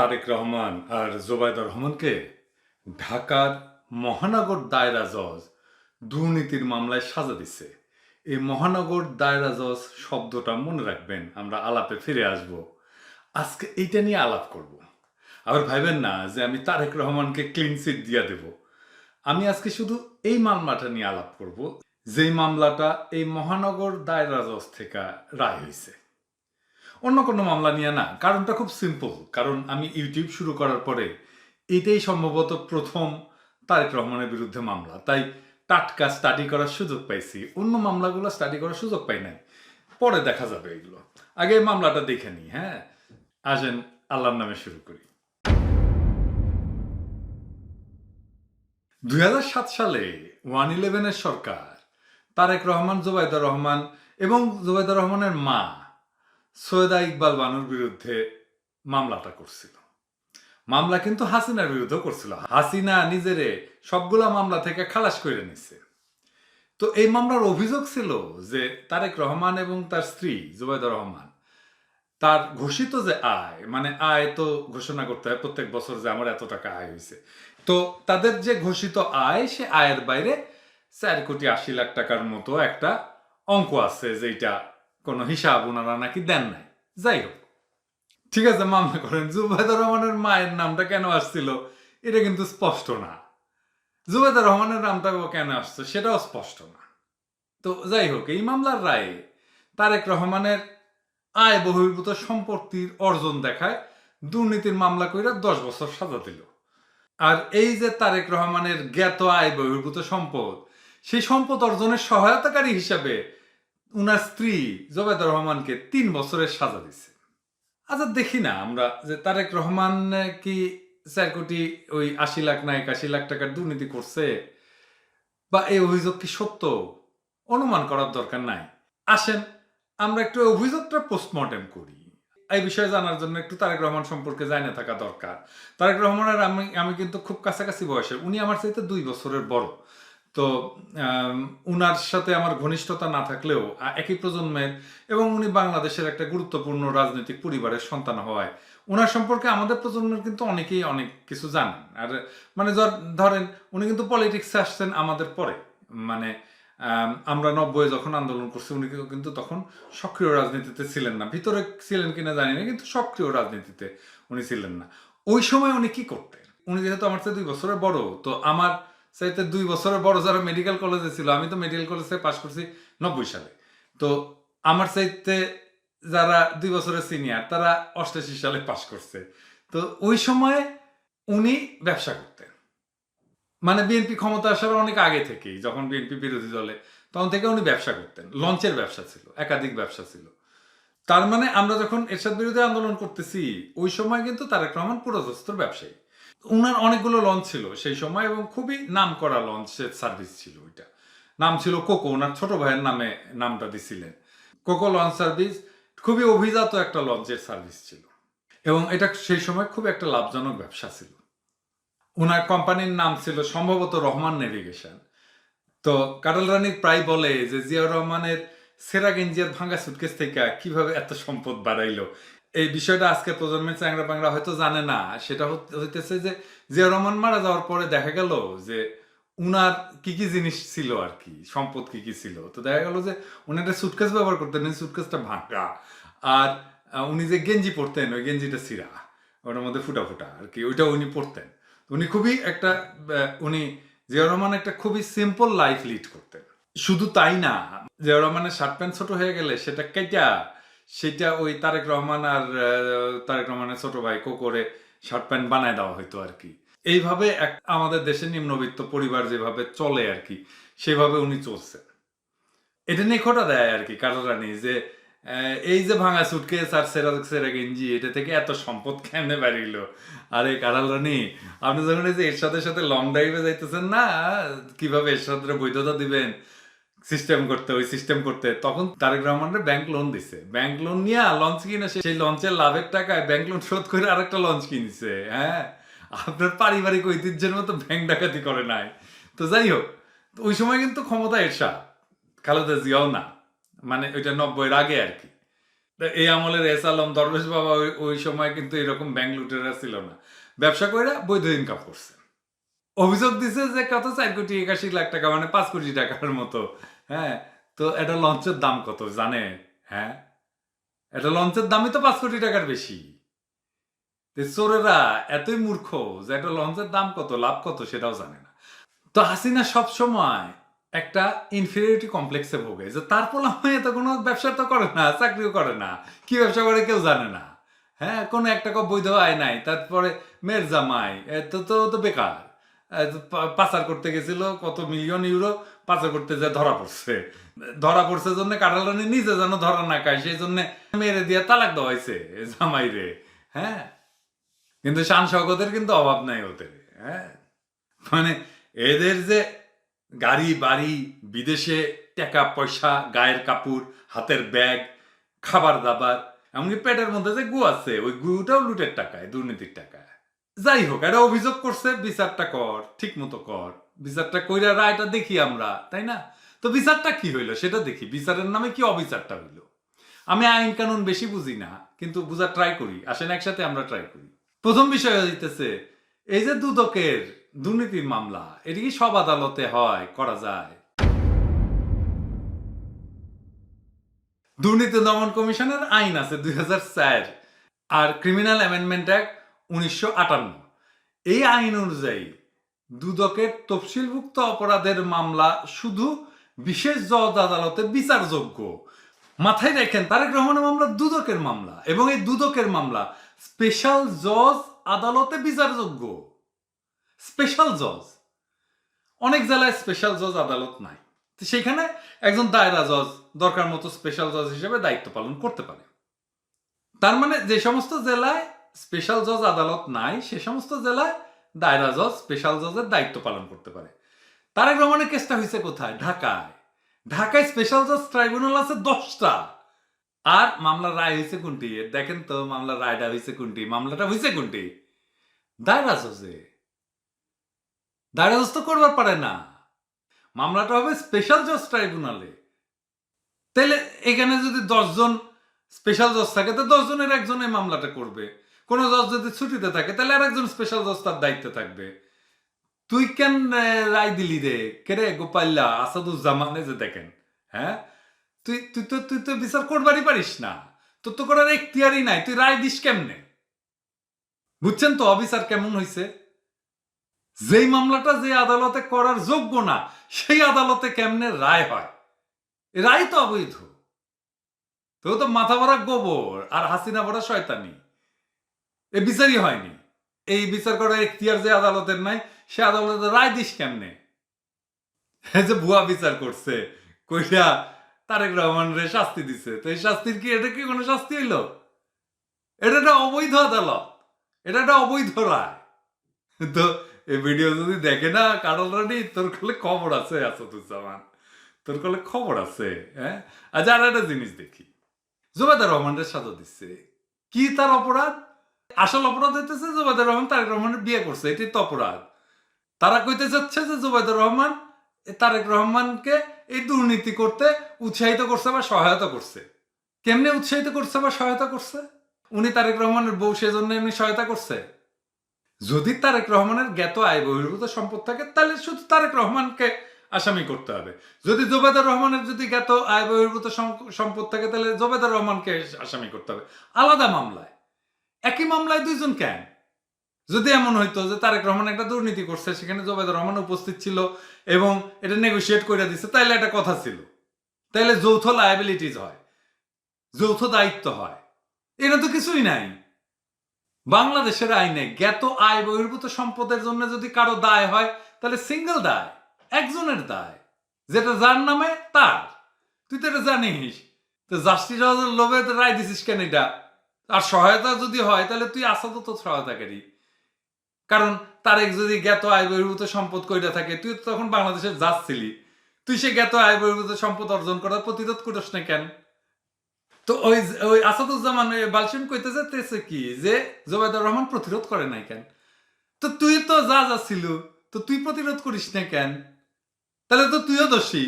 তারেক রহমান আর জোবায়দা রহমানকে ঢাকার মহানগর দায়রা জজ দুর্নীতির মামলায় সাজা দিছে। এই মহানগর দায়রা জজ শব্দটা মনে রাখবেন, আমরা আলাপে ফিরে আসব। আজকে এইটা নিয়ে আলাপ করব। আবার ভাইবেন না যে আমি তারেক রহমানকে ক্লিন সিট দিয়ে দেব। আমি আজকে শুধু এই মামলাটা নিয়ে আলাপ করব, যেই মামলাটা এই মহানগর দায়রা জজ থেকে রায় হয়েছে অন্য কোনো মামলা নিয়ে না। কারণটা খুব সিম্পল কারণ আমি ইউটিউব শুরু করার পরে এটাই সম্ভবত প্রথম তারেক রহমানের বিরুদ্ধে মামলা। তাই টাটকা স্টাডি করার সুযোগ পাইছি। অন্য মামলাগুলো স্টাডি করার সুযোগ পাই নাই। পরে দেখা যাবে এগুলো। আগে মামলাটা দেখে নিই হ্যাঁ? আসেন, আল্লাহর নামে শুরু করি। দুই সাত সালে ওয়ান ইলেভেনের সরকার, তারেক রহমান জোবায়দা রহমান এবং জোবায়দা রহমানের মা সৈয়দা ইকবাল বানুর বিরুদ্ধে মামলাটা করছিল। মামলা কিন্তু হাসিনার বিরুদ্ধে করছিল। হাসিনা নিজেরে সবগুলা মামলা থেকে খালাস করে নিছে। তো এই মামলার অভিযোগ ছিল যে তারেক রহমান এবং তার স্ত্রী জুবাইদা রহমান, তার ঘোষিত যে আয় মানে আয় তো ঘোষণা করতে হয়, প্রত্যেক বছর যে আমার এত টাকা আয় হয়েছে তো তাদের যে ঘোষিত আয়, সে আয়ের বাইরে চার কোটি আশি লাখ টাকার মতো একটা অঙ্ক আছে যেটা কোনো হিসাব ওনারা নাকি দেন নাই। যাই হোক ঠিক আছে, মামলা করেন। জুবাইদা রহমানের মায়ের নামটা কেন আসছিল? এটা কিন্তু স্পষ্ট না। জুবাইদা রহমানের নামটা কেন আসছে সেটাও স্পষ্ট না। তো যাই হোক এই মামলার রায়ে তারেক রহমানের আয় বহির্ভূত সম্পত্তির অর্জন দেখায় দুর্নীতির মামলা কইরা দশ বছর সাজা দিল। আর এই যে তারেক রহমানের জ্ঞাত আয় বহির্ভূত সম্পদ, সেই সম্পদ অর্জনের সহায়তাকারী হিসাবে উনার স্ত্রী জবেদা রহমানকে তিন বছরের সাজা দিছে। আচ্ছা দেখি না আমরা যে তারেক রহমান কি চার কোটি ওই আশি লাখ না একাশি লাখ টাকার দুর্নীতি করছে বা এই অভিযোগ কি সত্য? অনুমান করার দরকার নাই। আসেন, আমরা একটু অভিযোগটা পোস্টমর্টেম করি। এই বিষয়ে জানার জন্য একটু তারেক রহমান সম্পর্কে জানা থাকা দরকার। তারেক রহমানের আমি আমি কিন্তু খুব কাছাকাছি বয়সের, উনি আমার চাইতে দুই বছরের বড়। তো উনার সাথে আমার ঘনিষ্ঠতা না থাকলেও একই প্রজন্মের এবং উনি বাংলাদেশের একটা গুরুত্বপূর্ণ রাজনৈতিক পরিবারের সন্তান হওয়ায় ওনার সম্পর্কে আমাদের প্রজন্মের কিন্তু অনেকেই অনেক কিছু জানেন। আর মানে ধর- ধরেন, উনি কিন্তু পলিটিক্সে আসছেন আমাদের পরে। মানে আমরা নব্বই যখন আন্দোলন করছি, উনি কিন্তু তখন সক্রিয় রাজনীতিতে ছিলেন না। ভিতরে ছিলেন কিনা জানি না, কিন্তু সক্রিয় রাজনীতিতে উনি ছিলেন না। ওই সময় উনি কি করতেন? উনি যেহেতু আমার চেয়ে দুই বছরের বড়, তো আমার চাইতে দুই বছরের বড় যারা মেডিকেল কলেজে ছিল, আমি তো মেডিকেল কলেজে পাশ করছি নব্বই সালে। তো আমার চাইতে যারা দুই বছরের সিনিয়র তারা অষ্টাশি সালে পাশ করছে। তো ওই সময় উনি ব্যবসা করতেন। মানে বিএনপি ক্ষমতা আসার অনেক আগে থেকেই, যখন বিএনপি বিরোধী দলে, তখন থেকে উনি ব্যবসা করতেন। লঞ্চের ব্যবসা ছিল, একাধিক ব্যবসা ছিল। তার মানে আমরা যখন এরশাদ বিরোধী আন্দোলন করতেছি, ওই সময় কিন্তু তারেক রহমান পুরোদস্তর ব্যবসায়ী। উনার অনেকগুলো লঞ্চ ছিল সেই সময় এবং খুবই নাম করা লঞ্চের সার্ভিস ছিল ওইটা। নাম ছিল কোকো ওনার ছোট ভাইয়ের নামে নামটা দিছিলেন। কোকো লঞ্চ সার্ভিস খুবই অভিজাত একটা লঞ্চের সার্ভিস ছিল এবং এটা সেই সময় খুব একটা লাভজনক ব্যবসা ছিল। ওনার কোম্পানির নাম ছিল সম্ভবত রহমান নেভিগেশন তো কাটাল রানী প্রায় বলে যে জিয়াউর রহমানের সেরা গেঞ্জিয়ার ভাঙ্গা সুটকেস থেকে কীভাবে এত সম্পদ বাড়াইলো এই বিষয়টা আজকে প্রজন্মের চ্যাংরা পাংরা হয়তো জানে না। সেটা হইতেছে যে জিয়াউর রহমান মারা যাওয়ার পরে দেখা গেল যে উনার কি কি জিনিস ছিল আর কি, সম্পদ কি কি ছিল। তো দেখা গেল যে উনি একটা সুটকেস ব্যবহার করতেন সুটকেসটা ভাঙা। আর উনি যে গেঞ্জি পরতেন, ওই গেঞ্জিটা সিরা ওটার মধ্যে ফুটা ফুটা আর কি, ওইটা উনি পরতেন। উনি খুবই একটা উনি জিয়া রহমান একটা খুবই সিম্পল লাইফ লিড করতেন। শুধু তাই না, জিয়া রহমানের শার্ট প্যান্ট ছোট হয়ে গেলে সেটা কেটা সেটা ওই তারেক রহমান আর তারেক রহমানের ছোট ভাই করে শার্ট প্যান্ট বানায় দেওয়া হতো আর কি। এইভাবে এক, আমাদের দেশের নিম্নবিত্ত পরিবার যেভাবে চলে আর কি, সেভাবে উনি চলছেন এটা নিয়ে খোটা দেয় আর কি কারও রানী যে এই যে ভাঙা সুটকেস আর সেরা সেরা গেঞ্জি, এটা থেকে এত সম্পদ কেমনে বাড়িল? আরে কারাল রানী, আপনি যখন এই যে এরশাদের সাথে লং ড্রাইভে যাইতেছেন না, কীভাবে এরশাদের বৈধতা দিবেন? সিস্টেম করতে, ওই সিস্টেম করতে, তখন তারেক রহমানের ব্যাংক লোন দিছে। ব্যাংক লোন নিয়ে লঞ্চ কিনে সেই লঞ্চের লাভের টাকায় ব্যাংক লোন শোধ করে আরেকটা লঞ্চ কিনছে হ্যাঁ? আপনার পারিবারিক ঐতিহ্যের মতো ব্যাংক ডাকাতি করে নাই। তো যাই হোক ওই সময় কিন্তু ক্ষমতা এরশাদ, খালেদা জিয়াও না। মানে ওইটা নব্বইয়ের আগে আর কি। এই আমলের এস আলম দরবেশ বাবা ওই সময় কিন্তু এরকম ব্যাংক লুটেরা ছিল না। ব্যবসা করে বৈধ ইনকাম করছে অভিযোগ দিছে যে কত চার কোটি একাশি লাখ টাকা মানে পাঁচ কোটি টাকার মতো। হ্যাঁ? তো এটা লঞ্চের দাম কত, জানে? হ্যাঁ? এটা লঞ্চের দামই তো পাঁচ কোটি টাকার বেশি। চোরেরা এতই মূর্খ যে একটা লঞ্চের দাম কত, লাভ কত সেটাও জানে না। তো হাসিনা সব সময় একটা ইনফিরিয়রিটি কমপ্লেক্সে ভোগে, যে তার পোলামে তো কোনো ব্যবসা তো করে না, চাকরিও করে না, কি ব্যবসা করে কেউ জানে না। হ্যাঁ? কোনো একটা বৈধ আয় নাই, তারপরে মেয়ের জামাই তো তো বেকার। পাচার করতে গেছিল, কত মিলিয়ন ইউরো পাচার করতে যা ধরা পড়ছে। ধরা পড়ছে জন্য কাটালানি নিজে যেন ধরা না খায়, সেই জন্য মেরে দিয়ে তালাক দেওয়া হয়েছে জামাই রে হ্যাঁ? কিন্তু শান শকতের কিন্তু অভাব নাই ওদের হ্যাঁ? মানে এদের যে গাড়ি, বাড়ি, বিদেশে টাকা, পয়সা, গায়ের কাপড়, হাতের ব্যাগ, খাবার দাবার, এমনকি পেটের মধ্যে যে গু আছে, ওই গুটাও লুটের টাকায়, দুর্নীতির টাকায়। যাই হোক এটা অভিযোগ করছে, বিচারটা কর ঠিক মতো কর। বিচারটা কইরা রায়টা দেখি আমরা, তাই না? তো বিচারটা কি হইল? সেটা দেখি। বিচারের নামে কি অবিচারটা হইল? আমি আইন কানুন বেশি বুঝি না, কিন্তু বুঝার ট্রাই করি। আসেন একসাথে আমরা ট্রাই করি। প্রথম বিষয় হইতেছে, এই যে দুদকের দুর্নীতির মামলা, এটি কি সব আদালতে হয়, করা যায়? দুর্নীতি দমন কমিশনের আইন আছে দুই আর ক্রিমিনাল অ্যামেন্ডমেন্ট অ্যাক্ট উনিশশো আটান্ন। এই আইন অনুযায়ী দুদকের তফসিলভুক্ত অপরাধের মামলা শুধু বিশেষ জজ আদালতে বিচারযোগ্য। মাথায় রাখেন, তারেক রহমানের মামলা দুদকের মামলা এবং এই দুদকের মামলা স্পেশাল জজ আদালতে বিচারযোগ্য। স্পেশাল জজ অনেক জেলায় স্পেশাল জজ আদালত নাই। সেখানে একজন দায়রা জজ দরকার মতো স্পেশাল জজ হিসেবে দায়িত্ব পালন করতে পারে। তার মানে যে সমস্ত জেলায় স্পেশাল জজ আদালত নাই, সে সমস্ত জেলায় দায়রা জজ স্পেশাল জজের দায়িত্ব পালন করতে পারে। তারেক রহমানের কেসটা হয়েছে কোথায়? ঢাকায়। ঢাকায় স্পেশাল জজ ট্রাইব্যুনাল আছে দশটা। আর মামলার রায় হয়েছে কোনটি? দেখেন তো, মামলার রায়টা হয়েছে কোনটি? মামলাটা হয়েছে কোনটি? দায়রা জজে দায়রা জজ তো করবার পারে না। মামলাটা হবে স্পেশাল জজ ট্রাইব্যুনালে তাহলে এখানে যদি দশজন স্পেশাল জজ থাকে, তো দশজনের একজন মামলাটা করবে। কোনো জজ যদি ছুটিতে থাকে, তাহলে আর একজন স্পেশাল জজ তার দায়িত্বে থাকবে। তুই কেন রায় দিলি রে? কেরে গোপাল্লা, আসাদুজ্জামানে যে দেখেন হ্যাঁ? তুই তুই তো তুই তো বিচার করবারই পারিস না। তোর তো করার এখতিয়ারই নাই। তুই রায় দিস কেমনে? বুঝছেন তো অবিচার কেমন হয়েছে যেই মামলাটা যে আদালতে করার যোগ্য না, সেই আদালতে কেমনে রায় হয়? রায় তো অবৈধ। তো তো মাথা ভরা গোবর, আর হাসিনা ভরা শয়তানি। এ বিচারই হয়নি। এই বিচার করার এখতিয়ার যে আদালতের নাই, সে আদালতে রায় দিস কেমনে? যে ভুয়া বিচার করছে, কইরা তারেক রহমান রে শাস্তি দিছে, তো এই শাস্তির কি, এটা কি কোনো শাস্তি হইল? এটা একটা অবৈধ আদালত, এটা একটা অবৈধ রায়। তো এই ভিডিও যদি দেখে না, কারণ রানি, তোর কলে খবর আছে, আসাদুজ্জামান। তোর কলে খবর আছে হ্যাঁ? আচ্ছা আর একটা জিনিস দেখি। জুবাইদা রহমানের সাজা দিচ্ছে কি তার অপরাধ? আসল অপরাধ হইতেছে জুবাইদা রহমান তারেক রহমানের বিয়ে করছে এটাই তো অপরাধ। তারা কইতে যাচ্ছে যে জুবাইদুর রহমান তারেক রহমানকে এই দুর্নীতি করতে উৎসাহিত করছে বা সহায়তা করছে। কেমনে উৎসাহিত করছে বা সহায়তা করছে? উনি তারেক রহমানের বউ সেজন্য এমনি সহায়তা করছে? যদি তারেক রহমানের জ্ঞাত আয় বহির্ভূত সম্পদ থাকে, তাহলে শুধু তারেক রহমানকে আসামি করতে হবে। যদি জোবেদার রহমানের যদি জ্ঞাত আয় বহির্ভূত সম্পদ থাকে, তাহলে জোবেদার রহমানকে আসামি করতে হবে। আলাদা মামলায়। একই মামলায় দুইজন কেন? যদি এমন হইতো যে তারেক রহমান একটা দুর্নীতি করছে, সেখানে জোবেদার রহমান উপস্থিত ছিল এবং এটা নেগোসিয়েট করে দিচ্ছে তাইলে একটা কথা ছিল। তাইলে যৌথ লায়াবিলিটিস হয়, যৌথ দায়িত্ব হয়। এটা তো কিছুই নাই। বাংলাদেশের আইনে জ্ঞাত আয় বহির্ভূত সম্পদের জন্য যদি কারও দায় হয়, তাহলে সিঙ্গেল দায়, একজনের দায়। যেটা যার নামে তার। তুই তো এটা জানিস। তো জাস্টিস লোভে রায় দিছিস কেন এটা? আর সহায়তা যদি হয়, তাহলে তুই আসাদ তো সহায়তাকারী। কারণ তারেক যদি জ্ঞাত আয় বহির্ভূত সম্পদ কইরা থাকে, তুই তো তখন বাংলাদেশে যাচ্ছিলি। তুই সে জ্ঞাত আয় বহির্ভূত সম্পদ অর্জন করার প্রতিরোধ করিস না কেন? তো ওই ওই আসাদুজ্জামান বালসিম কইতে যেতেছে কি যে জোবাইদুর রহমান প্রতিরোধ করে নাই কেন? তো তুই তো যা যা ছিল, তো তুই প্রতিরোধ করিস না কেন? তাহলে তো তুইও দোষী।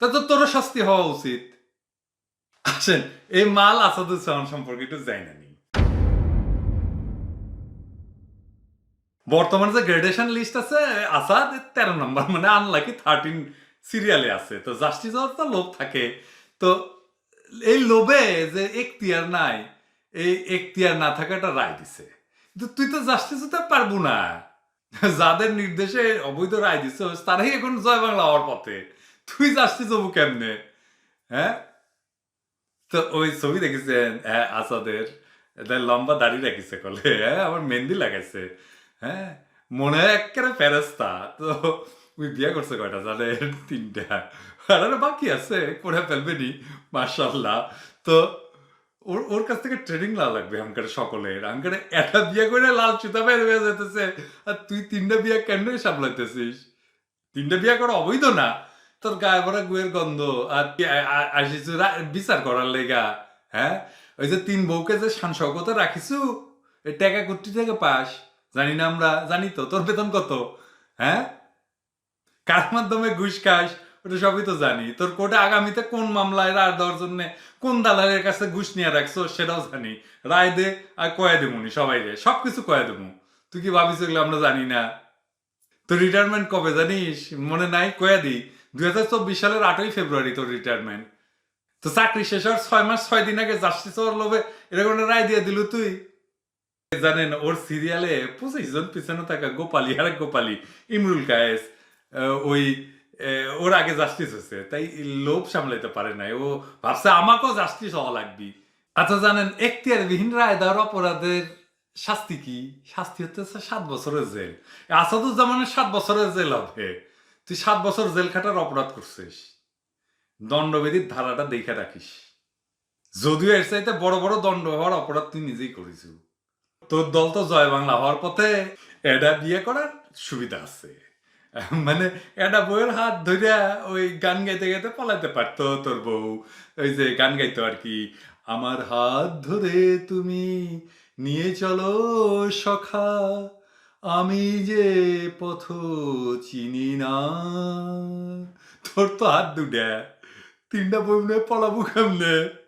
তা তো তোরও শাস্তি হওয়া উচিত। আসেন, এই মাল আসাদুজ্জামান সম্পর্কে একটু যাই না বর্তমানে যে গ্রেডেশন লিস্ট আছে, আসাদ তেরো নম্বর মানে আনলাকি থার্টিন সিরিয়ালে আছে। তো জাস্টিস তো লোভ থাকে। তো এই লোভে যে এখতিয়ার নাই, এই এখতিয়ার না থাকাটা রায় দিছে। কিন্তু তুই তো জাস্টিস হতে পারব না। যাদের নির্দেশে অবৈধ রায় দিছে, তারাই এখন জয় বাংলা হওয়ার পথে। তুই জাস্টিস হব কেমনে? হ্যাঁ? তো ওই ছবি দেখেছেন? হ্যাঁ আসাদের। লম্বা দাড়ি রাখিছে কলে। হ্যাঁ আমার মেহেন্দি লাগাইছে। হ্যাঁ মনে হয় একেবারে ফেরস্তা তো ওই বিয়ে করছে কয়টা? জানেন তিনটা। আর বাকি আছে, করে ফেলবে নি মার্শাল্লাহ তো ওর ওর কাছ থেকে ট্রেনিং লাল লাগবে আমকারে সকলের। আমকারে একটা বিয়ে করে লাল চুতা বের হয়ে যেতেছে আর তুই তিনটা বিয়ে কেন সামলাইতেছিস? তিনটা বিয়ে করা অবৈধ না? তোর গায়ে ভরা গুয়ের গন্ধ। আর আসিস বিচার করার লেগা হ্যাঁ? ওই যে তিন বউকে যে শান শৌকতে রাখিছু এই টাকা থেকে পাস। জানি না আমরা, জানি তো, তোর বেতন কত হ্যাঁ? কার মাধ্যমে ঘুষ খাস, ওটা সবই তো জানি। তোর কোর্টে আগামীতে কোন মামলায় রায় দেওয়ার জন্য কোন দালালের কাছে ঘুষ নিয়ে রাখছো সেটাও জানি। রায় দে আর কয়ে দেবুনি সবাই রে সব কিছু কয়ে দেবো তুই কি ভাবিস আমরা জানি না? তো রিটায়ারমেন্ট কবে জানিস? মনে নাই? কয়ে দি। দুই হাজার চব্বিশ সালের আটই ফেব্রুয়ারি তোর রিটায়ারমেন্ট তো চাকরি শেষ হওয়ার ছয় মাস, ছয় দিন আগে জাস্টিস ওর লোভে এরকম রায় দিয়ে দিল তুই। জানেন, ওর সিরিয়ালে পঁচিশ জন পিছনে থাকা গোপালি আর গোপালি, ইমরুল কায়েস ওই ওর আগে জাস্টিস হয়েছে, তাই লোভ সামলাইতে পারে নাই। ও ভাবছে আমাকেও জাস্টিস হওয়া লাগবি। আচ্ছা জানেন, এখতিয়ারবিহীন রায় দেওয়ার অপরাধের শাস্তি কি? শাস্তি হচ্ছে সাত বছরের জেল। আসাদুজ্জামানের সাত বছরের জেল হবে। তুই সাত বছর জেল খাটার অপরাধ করছিস। দণ্ডবিধির ধারাটা দেখে রাখিস। যদিও এর চাইতে বড় বড় দণ্ড হওয়ার অপরাধ তুই নিজেই করিস তোর দল তো জয় বাংলা হওয়ার পথে এটা বিয়ে করার সুবিধা আছে। মানে এটা বউয়ের হাত ধরিয়া ওই গান গাইতে গাইতে পালাতে পারতো তোর বউ। ওই যে গান গাইতো আর কি, আমার হাত ধরে তুমি নিয়ে চলো সখা আমি যে পথ চিনি না। তোর তো হাত দুটা। তিনটা বই পলাবো কেমনে?